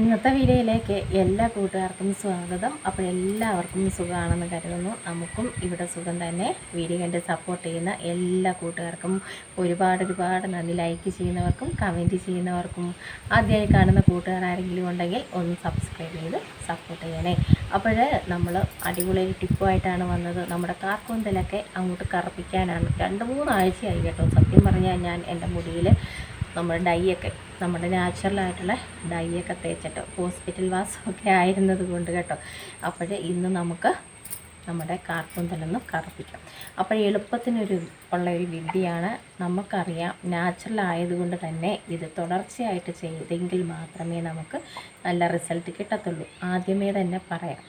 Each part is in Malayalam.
ഇന്നത്തെ വീഡിയോയിലേക്ക് എല്ലാ കൂട്ടുകാർക്കും സ്വാഗതം. അപ്പോൾ എല്ലാവർക്കും സുഖമാണെന്ന് കരുതുന്നു. നമുക്കും ഇവിടെ സുഖം തന്നെ. വീഡിയോ കണ്ട് സപ്പോർട്ട് ചെയ്യുന്ന എല്ലാ കൂട്ടുകാർക്കും ഒരുപാട് ഒരുപാട് നന്ദി. ലൈക്ക് ചെയ്യുന്നവർക്കും കമന്റ് ചെയ്യുന്നവർക്കും ആദ്യമായി കാണുന്ന കൂട്ടുകാർ ആരെങ്കിലും ഉണ്ടെങ്കിൽ ഒന്ന് സബ്സ്ക്രൈബ് ചെയ്ത് സപ്പോർട്ട് ചെയ്യണേ. അപ്പോൾ നമ്മൾ അടിപൊളി ടിപ്പുമായിട്ടാണ് വന്നത്. നമ്മുടെ കാർക്കൂന്തലൊക്കെ അങ്ങോട്ട് കറുപ്പിക്കാനാണ്. രണ്ട് മൂന്നാഴ്ചയായി കേട്ടോ. സത്യം പറഞ്ഞാൽ ഞാൻ എന്റെ മുടിയിൽ നമ്മുടെ ഡൈയൊക്കെ നമ്മുടെ നാച്ചുറലായിട്ടുള്ള ഡൈയൊക്കെ തേച്ചിട്ട് ഹോസ്പിറ്റൽ വാസമൊക്കെ ആയിരുന്നത് കൊണ്ട് കേട്ടോ. അപ്പോൾ ഇന്ന് നമുക്ക് നമ്മുടെ കാർപ്പുന്തലൊന്ന് കറുപ്പിക്കാം. അപ്പോൾ എളുപ്പത്തിനൊരു ഉള്ള ഒരു വിദ്യയാണ് നമുക്കറിയാം നാച്ചുറൽ ആയതുകൊണ്ട് തന്നെ ഇത് തുടർച്ചയായിട്ട് ചെയ്തെങ്കിൽ മാത്രമേ നമുക്ക് നല്ല റിസൾട്ട് കിട്ടത്തുള്ളൂ. ആദ്യമേ തന്നെ പറയാം.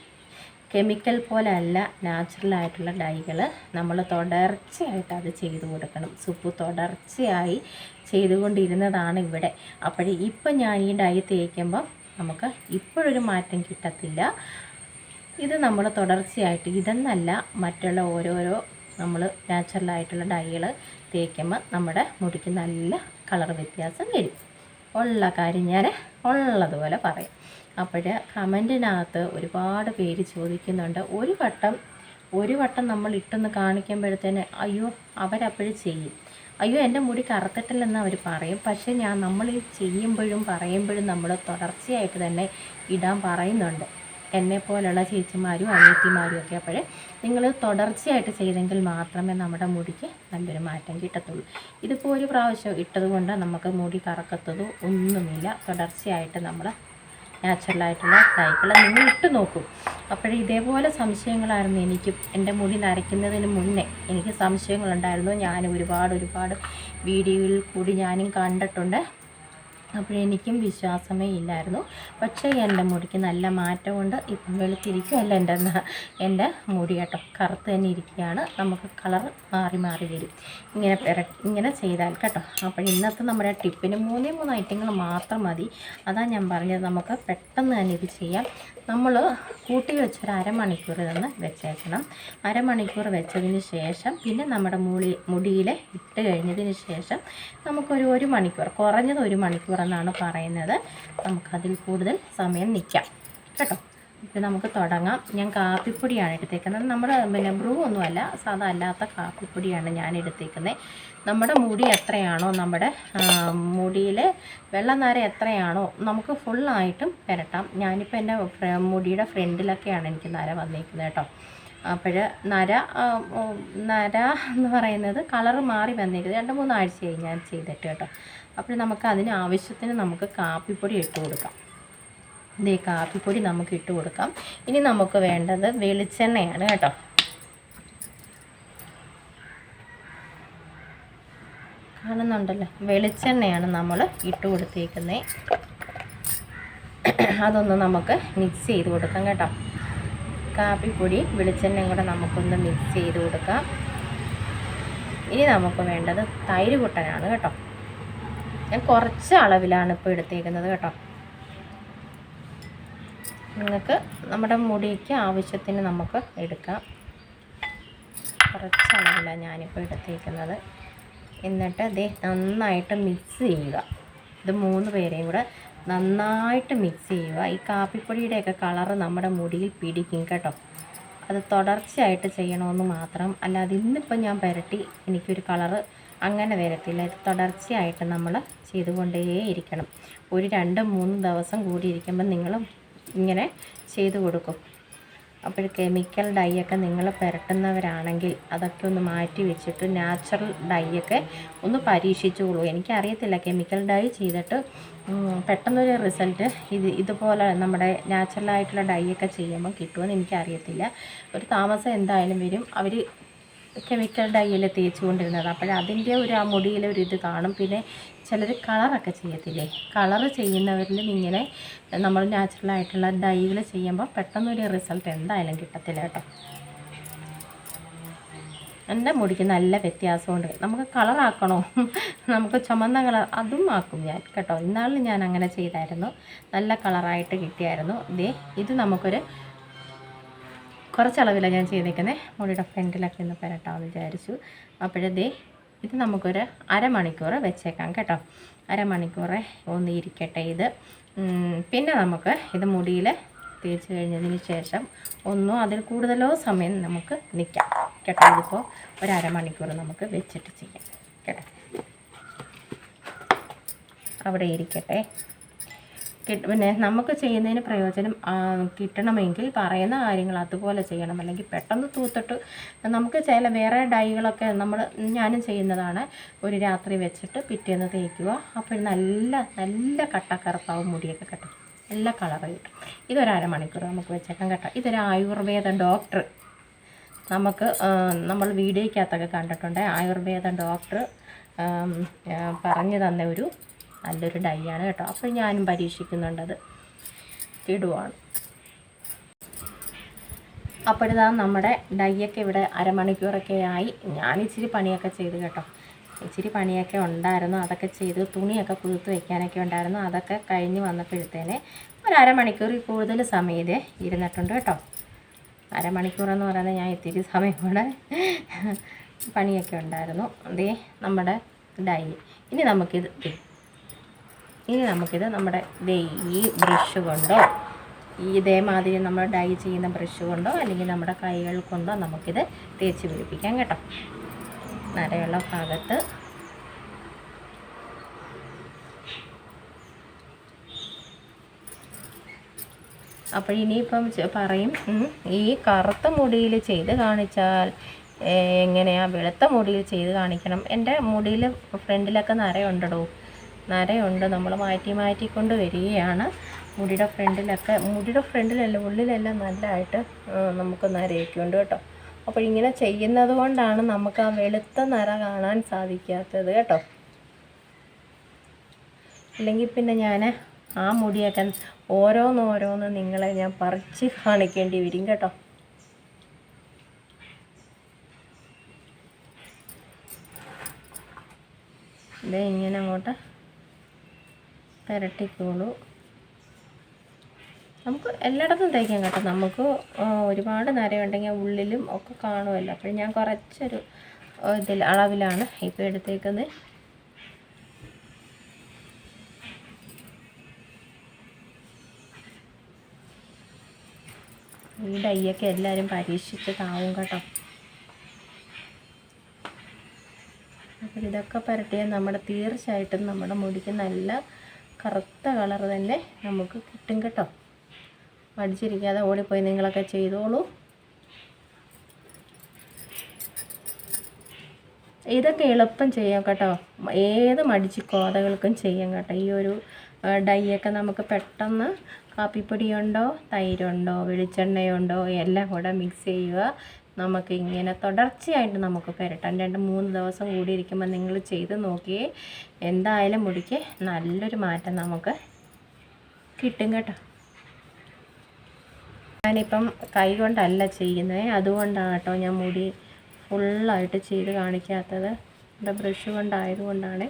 കെമിക്കൽ പോലെ അല്ല നാച്ചുറലായിട്ടുള്ള ഡൈകൾ നമ്മൾ തുടർച്ചയായിട്ട് അത് ചെയ്തു കൊടുക്കണം. സുപ്പ് തുടർച്ചയായി ചെയ്തുകൊണ്ടിരുന്നതാണ് ഇവിടെ. അപ്പോഴേ ഇപ്പം ഞാൻ ഈ ഡൈ തേക്കുമ്പം നമുക്ക് ഇപ്പോഴൊരു മാറ്റം കിട്ടത്തില്ല. ഇത് നമ്മൾ തുടർച്ചയായിട്ട് ഇതെന്നല്ല മറ്റുള്ള ഓരോരോ നമ്മൾ നാച്ചുറലായിട്ടുള്ള ഡൈകൾ തേക്കുമ്പോൾ നമ്മുടെ മുടിക്ക് നല്ല കളർ വ്യത്യാസം വരും. ഉള്ള കാര്യം ഞാൻ ഉള്ളതുപോലെ പറയാം. അപ്പോൾ കമന്റിനകത്ത് ഒരുപാട് പേര് ചോദിക്കുന്നുണ്ട് ഒരു വട്ടം ഒരു വട്ടം നമ്മൾ ഇട്ടൊന്ന് കാണിക്കുമ്പോഴത്തേന് അയ്യോ അവരപ്പോഴും ചെയ്യും. അയ്യോ എന്റെ മുടി കറുത്തിട്ടില്ലെന്ന് അവർ പറയും. പക്ഷേ ഞാൻ നമ്മൾ ചെയ്യുമ്പോഴും പറയുമ്പോഴും നമ്മൾ തുടർച്ചയായിട്ട് തന്നെ ഇടാൻ പറയുന്നുണ്ട്. എന്നെ പോലുള്ള ചേച്ചിമാരും അനിയത്തിമാരും ഒക്കെ അപ്പോൾ നിങ്ങൾ തുടർച്ചയായിട്ട് ചെയ്തെങ്കിൽ മാത്രമേ നമ്മുടെ മുടിക്ക് നല്ലൊരു മാറ്റം കിട്ടത്തുള്ളൂ. ഇതിപ്പോൾ ഒരു പ്രാവശ്യം ഇട്ടതുകൊണ്ട് നമുക്ക് മുടി കറക്കത്തതോ ഒന്നുമില്ല. തുടർച്ചയായിട്ട് നമ്മൾ നാച്ചുറലായിട്ടുള്ള തൈകൾ നിങ്ങൾ ഇട്ട് നോക്കും. അപ്പോഴേ ഇതേപോലെ സംശയങ്ങളായിരുന്നു. എനിക്കും എന്റെ മുടി നരയ്ക്കുന്നതിന് മുന്നേ എനിക്ക് സംശയങ്ങളുണ്ടായിരുന്നു. ഞാൻ ഒരുപാട് ഒരുപാട് വീഡിയോയിൽ കൂടി ഞാനും കണ്ടിട്ടുണ്ട്. അപ്പോഴെനിക്കും വിശ്വാസമേ ഇല്ലായിരുന്നു. പക്ഷേ എന്റെ മുടിക്ക് നല്ല മാറ്റമുണ്ട്. ഇപ്പം വെളുത്തിരിക്കുകയല്ല എന്റെ എന്റെ മുടി കേട്ടോ കറുത്ത് തന്നെ ഇരിക്കുകയാണ്. നമുക്ക് കളർ മാറി മാറി വരും. ഇങ്ങനെ പെര ഇങ്ങനെ ചെയ്താൽ കേട്ടോ. അപ്പോൾ ഇന്നത്തെ നമ്മുടെ ടിപ്പിന് മൂന്നേ മൂന്ന് ഐറ്റങ്ങൾ മാത്രം മതി. അതാണ് ഞാൻ പറഞ്ഞത്. നമുക്ക് പെട്ടെന്ന് തന്നെ ഇത് ചെയ്യാം. നമ്മൾ കൂട്ടി വെച്ചൊരു അരമണിക്കൂർ തന്നെ വെച്ചേക്കണം. അരമണിക്കൂർ വെച്ചതിന് ശേഷം പിന്നെ നമ്മുടെ മുടി മുടിയിൽ ഇട്ട് കഴിഞ്ഞതിന് ശേഷം നമുക്കൊരു ഒരു മണിക്കൂർ കുറഞ്ഞത് ഒരു മണിക്കൂർ എന്നാണ് പറയുന്നത്. നമുക്കതിൽ കൂടുതൽ സമയം നിൽക്കാം കേട്ടോ? ഇത് നമുക്ക് തുടങ്ങാം. ഞാൻ കാപ്പിപ്പൊടിയാണ് എടുത്തേക്കുന്നത്. നമ്മൾ പിന്നെ ബ്രൂ ഒന്നുമല്ല സാധാ അല്ലാത്ത കാപ്പിപ്പൊടിയാണ് ഞാൻ എടുത്തേക്കുന്നത് നമ്മുടെ മുടി എത്രയാണോ നമ്മുടെ മുടിയിലെ വെള്ളനര എത്രയാണോ നമുക്ക് ഫുള്ളായിട്ടും പുരട്ടാം. ഞാനിപ്പോൾ എന്റെ മുടിയുടെ ഫ്രണ്ടിലൊക്കെയാണ് എനിക്ക് നര വന്നേക്കുന്നത് കേട്ടോ. അപ്പോൾ നര നര എന്ന് പറയുന്നത് കളർ മാറി വന്നിരിക്കുന്നത് രണ്ട് മൂന്നാഴ്ചയായി ഞാൻ ചെയ്തിട്ട് കേട്ടോ. അപ്പോൾ നമുക്ക് അതിന് ആവശ്യത്തിന് നമുക്ക് കാപ്പിപ്പൊടി ഇട്ട് കൊടുക്കാം. ഇതേ കാപ്പിപ്പൊടി നമുക്ക് ഇട്ട് കൊടുക്കാം. ഇനി നമുക്ക് വേണ്ടത് വെളിച്ചെണ്ണയാണ് കേട്ടോ. കാണുന്നുണ്ടല്ലോ വെളിച്ചെണ്ണയാണ് നമ്മൾ ഇട്ട് കൊടുത്തേക്കുന്നത് അതൊന്ന് നമുക്ക് മിക്സ് ചെയ്ത് കൊടുക്കാം കേട്ടോ. കാപ്പിപ്പൊടി വെളിച്ചെണ്ണയും കൂടെ നമുക്കൊന്ന് മിക്സ് ചെയ്ത് കൊടുക്കാം. ഇനി നമുക്ക് വേണ്ടത് തൈര് കുട്ടനാണ് കേട്ടോ. ഞാൻ കുറച്ച് അളവിലാണ് ഇപ്പോൾ എടുത്തേക്കുന്നത് കേട്ടോ. നിങ്ങൾക്ക് നമ്മുടെ മുടിക്ക് ആവശ്യത്തിന് നമുക്ക് എടുക്കാം. കുറച്ച് അളവിലാണ് ഞാനിപ്പോൾ എടുത്തേക്കുന്നത് എന്നിട്ട് ഇത് നന്നായിട്ട് മിക്സ് ചെയ്യുക. ഇത് മൂന്ന് പേരെയും കൂടെ നന്നായിട്ട് മിക്സ് ചെയ്യുക. ഈ കാപ്പിപ്പൊടിയുടെയൊക്കെ കളറ് നമ്മുടെ മുടിയിൽ പിടിക്കും കേട്ടോ. അത് തുടർച്ചയായിട്ട് ചെയ്യണമെന്ന് മാത്രം. അല്ലാതെ ഇന്നിപ്പോൾ ഞാൻ പുരട്ടി എനിക്കൊരു കളറ് അങ്ങനെ വരത്തില്ല. ഇത് തുടർച്ചയായിട്ട് നമ്മൾ ചെയ്തുകൊണ്ടേയിരിക്കണം. ഒരു രണ്ട് മൂന്ന് ദിവസം കൂടിയിരിക്കുമ്പോൾ നിങ്ങൾ ഇങ്ങനെ ചെയ്തു കൊടുക്കും. അപ്പോൾ കെമിക്കൽ ഡൈയൊക്കെ നിങ്ങൾ പുരട്ടുന്നവരാണെങ്കിൽ അതൊക്കെ ഒന്ന് മാറ്റി വെച്ചിട്ട് നാച്ചുറൽ ഡൈ ഒക്കെ ഒന്ന് പരീക്ഷിച്ചോളൂ എനിക്കറിയത്തില്ല കെമിക്കൽ ഡൈ ചെയ്തിട്ട് പെട്ടെന്നൊരു റിസൾട്ട് ഇത് ഇതുപോലെ നമ്മുടെ നാച്ചുറലായിട്ടുള്ള ഡൈ ഒക്കെ ചെയ്യുമ്പോൾ കിട്ടുമെന്ന് എനിക്കറിയത്തില്ല. ഒരു താമസം എന്തായാലും വരും. അവർ കെമിക്കൽ ഡൈയിൽ തേച്ചുകൊണ്ടിരുന്നത് അപ്പോൾ അതിന്റെ ഒരു ആ മുടിയിലെ ഒരു ഇത് കാണും. പിന്നെ ചിലർ കളറൊക്കെ ചെയ്യത്തില്ലേ? കളർ ചെയ്യുന്നവരിലും ഇങ്ങനെ നമ്മൾ നാച്ചുറലായിട്ടുള്ള ഡൈകൾ ചെയ്യുമ്പോൾ പെട്ടെന്നൊരു റിസൾട്ട് എന്തായാലും കിട്ടത്തില്ല കേട്ടോ. എന്റെ മുടിക്ക് നല്ല വ്യത്യാസമുണ്ട്. നമുക്ക് കളറാക്കണോ നമുക്ക് ചുമന്ന കളർ അതും ആക്കും ഞാൻ കേട്ടോ. ഇന്നാളിൽ ഞാൻ അങ്ങനെ ചെയ്തായിരുന്നു. നല്ല കളറായിട്ട് കിട്ടിയായിരുന്നു. ഇതേ ഇത് നമുക്കൊരു കുറച്ചളവിലാണ് ഞാൻ ചെയ്തേക്കുന്നത് മുടിയുടെ ഫ്രണ്ടിലൊക്കെ ഒന്ന് പുരട്ടാമെന്ന് വിചാരിച്ചു. അപ്പോഴതേ ഇത് നമുക്കൊരു അരമണിക്കൂർ വെച്ചേക്കാം കേട്ടോ. അരമണിക്കൂർ ഒന്ന് ഇരിക്കട്ടെ ഇത്. പിന്നെ നമുക്ക് ഇത് മുടിയിൽ തേച്ച് കഴിഞ്ഞതിന് ശേഷം ഒന്നോ അതിൽ കൂടുതലോ സമയം നമുക്ക് നിൽക്കാം കേട്ടോ. ഇതിപ്പോൾ ഒരു അരമണിക്കൂർ നമുക്ക് വെച്ചിട്ട് ചെയ്യാം കേട്ടോ. അവിടെ ഇരിക്കട്ടെ. കിട്ട- പിന്നെ നമുക്ക് ചെയ്യുന്നതിന് പ്രയോജനം കിട്ടണമെങ്കിൽ പറയുന്ന കാര്യങ്ങൾ അതുപോലെ ചെയ്യണം. അല്ലെങ്കിൽ പെട്ടെന്ന് തൂത്തിട്ട് നമുക്ക് ചില വേറെ ഡൈകളൊക്കെ നമ്മൾ ഞാനും ചെയ്യുന്നതാണ്. ഒരു രാത്രി വെച്ചിട്ട് പിറ്റേന്ന് തേക്കുക. അപ്പോൾ നല്ല നല്ല കട്ടക്കറുപ്പാവും മുടിയൊക്കെ കിട്ടും നല്ല കളറ് കിട്ടും. ഇതൊരു അരമണിക്കൂർ നമുക്ക് വെച്ചേക്കാം കേട്ടോ. ഇതൊരു ആയുർവേദ ഡോക്ടർ. നമുക്ക് നമ്മൾ വീഡിയോയ്ക്കകത്തൊക്കെ കണ്ടിട്ടുണ്ട്. ആയുർവേദ ഡോക്ടർ പറഞ്ഞു തന്ന ഒരു നല്ലൊരു ഡൈ ആണ് കേട്ടോ. അപ്പോൾ ഞാനും പരീക്ഷിക്കുന്നുണ്ടത്. ഇടുവാണ്. അപ്പോഴിതാ നമ്മുടെ ഡൈയൊക്കെ ഇവിടെ അരമണിക്കൂറൊക്കെ ആയി. ഞാൻ ഇച്ചിരി പണിയൊക്കെ ചെയ്ത് കേട്ടോ. ഇച്ചിരി പണിയൊക്കെ ഉണ്ടായിരുന്നു. അതൊക്കെ ചെയ്ത്. തുണിയൊക്കെ കുതിർത്ത് വെക്കാനൊക്കെ ഉണ്ടായിരുന്നു. അതൊക്കെ കഴിഞ്ഞ് വന്നപ്പോഴത്തേനെ ഒരു അരമണിക്കൂറിൽ കൂടുതൽ സമയത്ത് ഇരുന്നിട്ടുണ്ട് കേട്ടോ. അരമണിക്കൂറെന്ന് പറയുന്നത് ഞാൻ ഇത്തിരി സമയം കൂടെ പണിയൊക്കെ ഉണ്ടായിരുന്നു. അതേ നമ്മുടെ ഡൈ. ഇനി നമുക്കിത് ഇനി നമുക്കിത് നമ്മുടെ ഈ ബ്രഷ് കൊണ്ടോ ഈ ഇതേമാതിരി നമ്മൾ ഡൈ ചെയ്യുന്ന ബ്രഷ് കൊണ്ടോ അല്ലെങ്കിൽ നമ്മുടെ കൈകൾ കൊണ്ടോ നമുക്കിത് തേച്ച് പിടിപ്പിക്കാം കേട്ടോ. നരയുള്ള ഭാഗത്ത്. അപ്പോൾ ഇനിയിപ്പം പറയും ഈ കറുത്ത മുടിയിൽ ചെയ്ത് കാണിച്ചാൽ എങ്ങനെയാണ് എങ്ങനെയാ വെളുത്ത മുടിയിൽ ചെയ്ത് കാണിക്കണം? എന്റെ മുടിയിൽ ഫ്രണ്ടിലൊക്കെ നരയുണ്ടടോ. നരയുണ്ട്. നമ്മൾ മാറ്റി മാറ്റിക്കൊണ്ട് വരികയാണ്. മുടിയുടെ ഫ്രണ്ടിലൊക്കെ മുടിയുടെ ഫ്രണ്ടിലല്ല ഉള്ളിലെല്ലാം നല്ലതായിട്ട് നമുക്ക് നരയൊക്കെ ഉണ്ട് കേട്ടോ. അപ്പോൾ ഇങ്ങനെ ചെയ്യുന്നത് കൊണ്ടാണ് നമുക്ക് ആ വെളുത്ത നര കാണാൻ സാധിക്കാത്തത് കേട്ടോ. ഇല്ലെങ്കിൽ പിന്നെ ഞാൻ ആ മുടിയൊക്കെ ഓരോന്നോരോന്ന് നിങ്ങളെ ഞാൻ പറിച്ച് കാണിക്കേണ്ടി വരും കേട്ടോ. ഇത് ഇങ്ങനെ അങ്ങോട്ട് പുരട്ടിക്കോളൂ. നമുക്ക് എല്ലായിടത്തും തേക്കാം കേട്ടോ. നമുക്ക് ഒരുപാട് നരയുണ്ടെങ്കിൽ ഉള്ളിലും ഒക്കെ കാണുമല്ലോ. അപ്പോൾ ഞാൻ കുറച്ചൊരു ഇതിൽ അളവിലാണ് ഇപ്പോൾ എടുത്തേക്കുന്നത്. ഈ ഡൈയൊക്കെ എല്ലാവരും പരീക്ഷിച്ച് താവും കേട്ടോ. അപ്പോൾ ഇതൊക്കെ പരട്ടിയാൽ നമ്മുടെ തീർച്ചയായിട്ടും നമ്മുടെ മുടിക്ക് നല്ല കറുത്ത കളർ തന്നെ നമുക്ക് കിട്ടും കേട്ടോ. മടിച്ചിരിക്കാതെ ഓടിപ്പോയി നിങ്ങളൊക്കെ ചെയ്തോളൂ. ഇതൊക്കെ എളുപ്പം ചെയ്യാം കേട്ടോ. ഏത് മടിച്ച് കോതകൾക്കും ചെയ്യാം കേട്ടോ. ഈ ഒരു ഡൈയൊക്കെ നമുക്ക് പെട്ടെന്ന് കാപ്പിപ്പൊടിയുണ്ടോ തൈരുണ്ടോ വെളിച്ചെണ്ണയുണ്ടോ എല്ലാം കൂടെ മിക്സ് ചെയ്യുക. നമുക്ക് ഇങ്ങനെ തുടർച്ചയായിട്ട് നമുക്ക് പുരട്ടാം. രണ്ട് മൂന്ന് ദിവസം കൂടി ഇരിക്കുമ്പോൾ നിങ്ങൾ ചെയ്ത് നോക്കിയേ. എന്തായാലും മുടിക്ക് നല്ലൊരു മാറ്റം നമുക്ക് കിട്ടും കേട്ടോ. ഞാനിപ്പം കൈ കൊണ്ടല്ല ചെയ്യുന്നത് അതുകൊണ്ടാണ് കേട്ടോ ഞാൻ മുടി ഫുള്ളായിട്ട് ചെയ്ത് കാണിക്കാത്തത്. എന്റെ ബ്രഷ് കൊണ്ടായതുകൊണ്ടാണ്.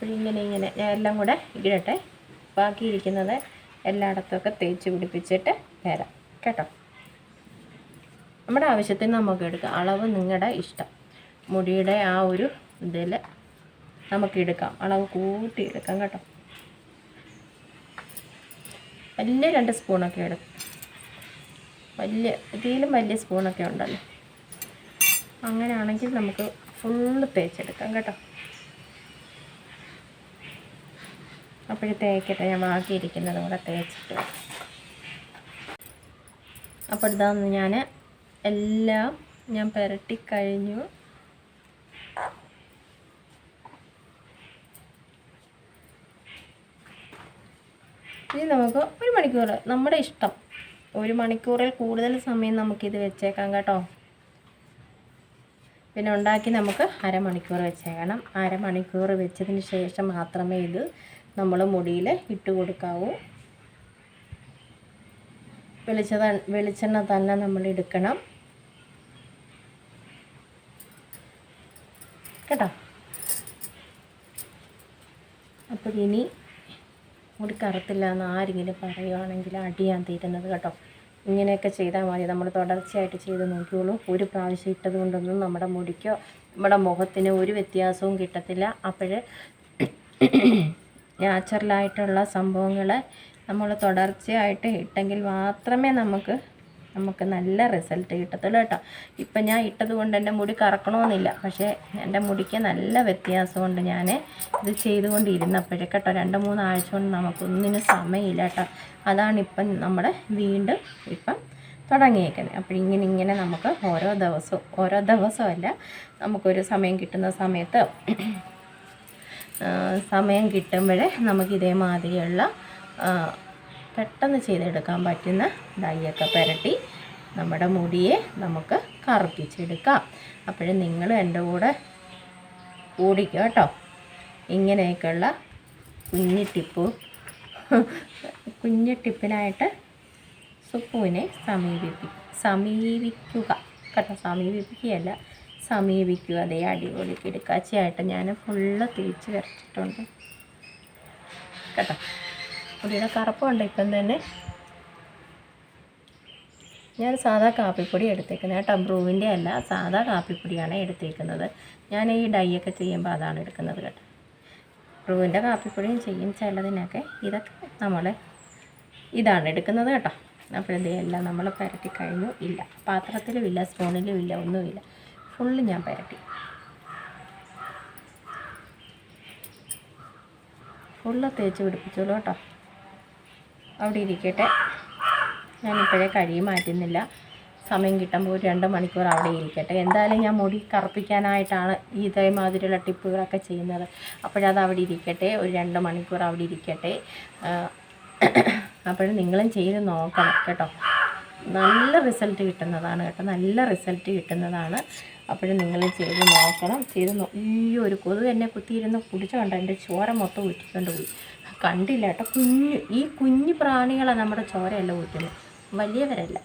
അപ്പോൾ ഇങ്ങനെ ഇങ്ങനെ ഞാൻ എല്ലാം കൂടെ ഇടട്ടെ. ബാക്കിയിരിക്കുന്നത് എല്ലായിടത്തുമൊക്കെ തേച്ച് പിടിപ്പിച്ചിട്ട് വരാം. കേട്ടോ? നമ്മുടെ ആവശ്യത്തിന് നമുക്ക് എടുക്കാം. അളവ് നിങ്ങളുടെ ഇഷ്ടം. മുടിയുടെ ആ ഒരു ഇതിൽ നമുക്ക് എടുക്കാം. അളവ് കൂട്ടി എടുക്കാം കേട്ടോ. വലിയ രണ്ട് സ്പൂണൊക്കെ എടുക്കും വലിയ ഇതിലും വലിയ സ്പൂണൊക്കെ ഉണ്ടല്ലോ. അങ്ങനെയാണെങ്കിൽ നമുക്ക് ഫുള്ള് തേച്ചെടുക്കാം കേട്ടോ. അപ്പോഴേ തേക്കട്ടെ ഞാൻ ബാക്കിയിരിക്കുന്നത് കൂടെ തേച്ചിട്ട്. അപ്പോൾ ഇതാന്ന് ഞാൻ എല്ലാം ഞാൻ പുരട്ടി കഴിഞ്ഞു. ഇനി നമുക്ക് ഒരു മണിക്കൂർ നമ്മുടെ ഇഷ്ടം. ഒരു മണിക്കൂറിൽ കൂടുതൽ സമയം നമുക്കിത് വെച്ചേക്കാം കേട്ടോ. പിന്നെ ഉണ്ടാക്കി നമുക്ക് അരമണിക്കൂർ വെച്ചേക്കണം. അരമണിക്കൂർ വെച്ചതിന് ശേഷം മാത്രമേ ഇത് നമ്മൾ മുടിയിൽ ഇട്ട് കൊടുക്കാവൂ. വെളിച്ചത വെളിച്ചെണ്ണ തന്നെ നമ്മൾ എടുക്കണം. കേട്ടോ? അപ്പോൾ ഇനി മുടി കറുത്തില്ല എന്ന് ആരെങ്കിലും പറയുവാണെങ്കിൽ അടിയാൻ തീരുന്നത് കേട്ടോ. ഇങ്ങനെയൊക്കെ ചെയ്താൽ മതി. നമ്മൾ തുടർച്ചയായിട്ട് ചെയ്ത് നോക്കിയോളൂ ഒരു പ്രാവശ്യം ഇട്ടത് കൊണ്ടൊന്നും നമ്മുടെ മുടിക്കോ നമ്മുടെ മുഖത്തിന് ഒരു വ്യത്യാസവും കിട്ടത്തില്ല. അപ്പോൾ നാച്ചുറലായിട്ടുള്ള സംഭവങ്ങൾ നമ്മൾ തുടർച്ചയായിട്ട് ഇട്ടെങ്കിൽ മാത്രമേ നമുക്ക് നമുക്ക് നല്ല റിസൾട്ട് കിട്ടത്തുള്ളൂ കേട്ടോ. ഇപ്പം ഞാൻ ഇട്ടത് കൊണ്ട് എന്റെ മുടി കറക്കണമെന്നില്ല പക്ഷേ എന്റെ മുടിക്ക് നല്ല വ്യത്യാസമുണ്ട്. ഞാൻ ഇത് ചെയ്തുകൊണ്ടിരുന്നപ്പോഴേ കേട്ടോ രണ്ട് മൂന്ന് ആഴ്ച കൊണ്ട് നമുക്കൊന്നിനും സമയമില്ല കേട്ടോ. അതാണിപ്പം നമ്മുടെ വീണ്ടും ഇപ്പം തുടങ്ങിയേക്കുന്നത്. അപ്പോൾ ഇങ്ങനെ ഇങ്ങനെ നമുക്ക് ഓരോ ദിവസവും ഓരോ ദിവസമല്ല നമുക്കൊരു സമയം കിട്ടുന്ന സമയത്ത് സമയം കിട്ടുമ്പോഴേ നമുക്ക് ഇതേമാതിരിയുള്ള പെട്ടെന്ന് ചെയ്തെടുക്കാൻ പറ്റുന്ന ഡൈയൊക്കെ പുരട്ടി നമ്മുടെ മുടിയെ നമുക്ക് കറുപ്പിച്ചെടുക്കാം. അപ്പോഴും നിങ്ങൾ എന്റെ കൂടെ കൂടിക്കോ കേട്ടോ. ഇങ്ങനെയൊക്കെയുള്ള കുഞ്ഞു ടിപ്പ് കുഞ്ഞു ടിപ്പിനായിട്ട് സുപ്പുവിനെ സമീപിപ്പി സമീപിക്കുക. കേട്ടോ സമീപിപ്പിക്കുകയല്ല. സമീപിക്കുക അതേ അടിപൊളി കിടക്കാച്ചയായിട്ട് ഞാൻ ഫുള്ള് തേച്ച് വരച്ചിട്ടുണ്ട്. കേട്ടോ? മുടിയുടെ കറുപ്പുണ്ട് ഇപ്പം തന്നെ. ഞാൻ സാധാ കാപ്പിപ്പൊടി എടുത്തേക്കുന്നത്. കേട്ടോ ബ്രൂവിന്റെ അല്ല സാധാ കാപ്പിപ്പൊടിയാണ് എടുത്തേക്കുന്നത്. ഞാൻ ഈ ഡൈയൊക്കെ ചെയ്യുമ്പോൾ അതാണ് എടുക്കുന്നത് കേട്ടോ. ബ്രൂവിന്റെ കാപ്പിപ്പൊടിയും ചെയ്യും ചിലതിനൊക്കെ. ഇതൊക്കെ നമ്മൾ ഇതാണ് എടുക്കുന്നത് കേട്ടോ. അപ്പോഴതേ എല്ലാം നമ്മൾ പുരട്ടി കഴിഞ്ഞു. ഇല്ല പാത്രത്തിലും ഇല്ല സ്പൂണിലും ഇല്ല ഒന്നുമില്ല. ഫുള്ള് ഞാൻ പുരട്ടി. ഫുള്ള് തേച്ച് പിടിപ്പിച്ചോളൂ കേട്ടോ. അവിടെ ഇരിക്കട്ടെ. ഞാനിപ്പോഴേ കഴിയും മാറ്റുന്നില്ല. സമയം കിട്ടുമ്പോൾ ഒരു രണ്ട് മണിക്കൂർ അവിടെ ഇരിക്കട്ടെ. എന്തായാലും ഞാൻ മുടി കറുപ്പിക്കാനായിട്ടാണ് ഇതേമാതിരിയുള്ള ടിപ്പുകളൊക്കെ ചെയ്യുന്നത്. അപ്പോഴത് അവിടെ ഇരിക്കട്ടെ. ഒരു രണ്ട് മണിക്കൂർ അവിടെ ഇരിക്കട്ടെ. അപ്പോഴും നിങ്ങളും ചെയ്ത് നോക്കണം കേട്ടോ. നല്ല റിസൾട്ട് കിട്ടുന്നതാണ് കേട്ടോ. നല്ല റിസൾട്ട് കിട്ടുന്നതാണ്. അപ്പോഴും നിങ്ങൾ ചെയ്ത് നോക്കണം. ചെയ്ത് ഈ ഒരു കൊതു എന്നെ കുത്തിയിരുന്ന് കുടിച്ച കണ്ട? എന്റെ ചോര മൊത്തം ഊറ്റിക്കൊണ്ട് പോയി. കണ്ടില്ല കേട്ടോ. കുഞ്ഞു ഈ കുഞ്ഞു പ്രാണികളാണ് നമ്മുടെ ചോരയല്ല ഊറ്റുന്നത് വലിയവരല്ല.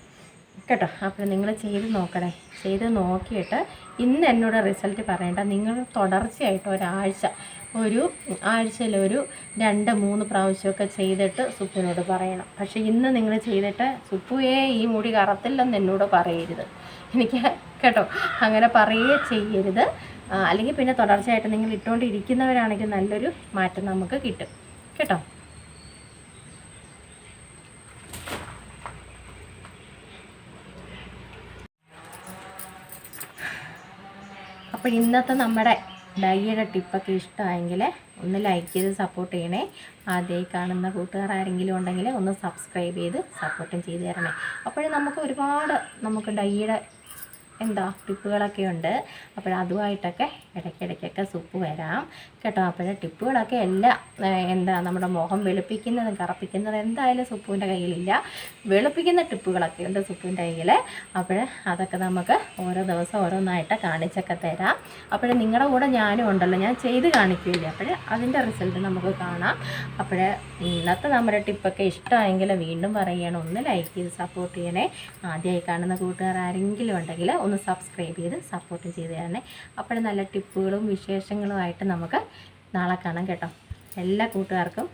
കേട്ടോ. അപ്പോൾ നിങ്ങൾ ചെയ്ത് നോക്കണേ. ചെയ്ത് നോക്കിയിട്ട് ഇന്ന് എന്നോട് റിസൾട്ട് പറയേണ്ട. നിങ്ങൾ തുടർച്ചയായിട്ട് ഒരാഴ്ച ഒരു ആഴ്ചയിൽ ഒരു രണ്ട് മൂന്ന് പ്രാവശ്യമൊക്കെ ചെയ്തിട്ട് സുപ്പിനോട് പറയണം. പക്ഷേ ഇന്ന് നിങ്ങൾ ചെയ്തിട്ട് സുപ്പുവേ ഈ മുടി കറത്തില്ലെന്ന് എന്നോട് പറയരുത്. എനിക്ക് കേട്ടോ അങ്ങനെ പറയുകയേ ചെയ്യരുത്. അല്ലെങ്കിൽ പിന്നെ തുടർച്ചയായിട്ട് നിങ്ങൾ ഇട്ടുകൊണ്ടിരിക്കുന്നവരാണെങ്കിൽ നല്ലൊരു മാറ്റം നമുക്ക് കിട്ടും. കേട്ടോ? അപ്പോൾ ഇന്നത്തെ നമ്മുടെ ഡൈയുടെ ടിപ്പൊക്കെ ഇഷ്ടമായെങ്കിൽ ഒന്ന് ലൈക്ക് ചെയ്ത് സപ്പോർട്ട് ചെയ്യണേ. ആദ്യമായി കാണുന്ന കൂട്ടുകാർ ആരെങ്കിലും ഉണ്ടെങ്കിൽ ഒന്ന് സബ്സ്ക്രൈബ് ചെയ്ത് സപ്പോർട്ടും ചെയ്ത് തരണേ. അപ്പോഴേ നമുക്ക് ഒരുപാട് നമുക്ക് ഡൈയുടെ എന്താ ടിപ്പുകളൊക്കെ ഉണ്ട്. അപ്പോൾ അതുമായിട്ടൊക്കെ ഇടയ്ക്കിടയ്ക്കൊക്കെ സുപ്പ് വരാം. കേട്ടോ? അപ്പോൾ ടിപ്പുകളൊക്കെ എല്ലാം എന്താ നമ്മുടെ മുഖം വെളുപ്പിക്കുന്നതും കറപ്പിക്കുന്നതും എന്തായാലും സുപ്പുവിന്റെ കയ്യിലില്ല. വെളുപ്പിക്കുന്ന ടിപ്പുകളൊക്കെ ഉണ്ട് സുപ്പുവിന്റെ കയ്യിൽ അപ്പോൾ അതൊക്കെ നമുക്ക് ഓരോ ദിവസം ഓരോന്നായിട്ട് കാണിച്ചൊക്കെ തരാം. അപ്പോൾ നിങ്ങളുടെ കൂടെ ഞാനും ഉണ്ടല്ലോ. ഞാൻ ചെയ്ത് കാണിക്കില്ലേ? അപ്പോൾ അതിന്റെ റിസൾട്ട് നമുക്ക് കാണാം. അപ്പോൾ ഇന്നത്തെ നമ്മുടെ ടിപ്പൊക്കെ ഇഷ്ടമായെങ്കിൽ വീണ്ടും പറയുകയാണ് ഒന്ന് ലൈക്ക് ചെയ്ത് സപ്പോർട്ട് ചെയ്യണേ. ആദ്യമായി കാണുന്ന കൂട്ടുകാർ ആരെങ്കിലും ഉണ്ടെങ്കിൽ ഒന്ന് സബ്സ്ക്രൈബ് ചെയ്ത് സപ്പോർട്ട് ചെയ്ത് തരണേ. അപ്പോൾ നല്ല ടിപ്പുകളും വിശേഷങ്ങളുമായിട്ട് നമുക്ക് നാളെ കാണാം കേട്ടോ എല്ലാ കൂട്ടുകാർക്കും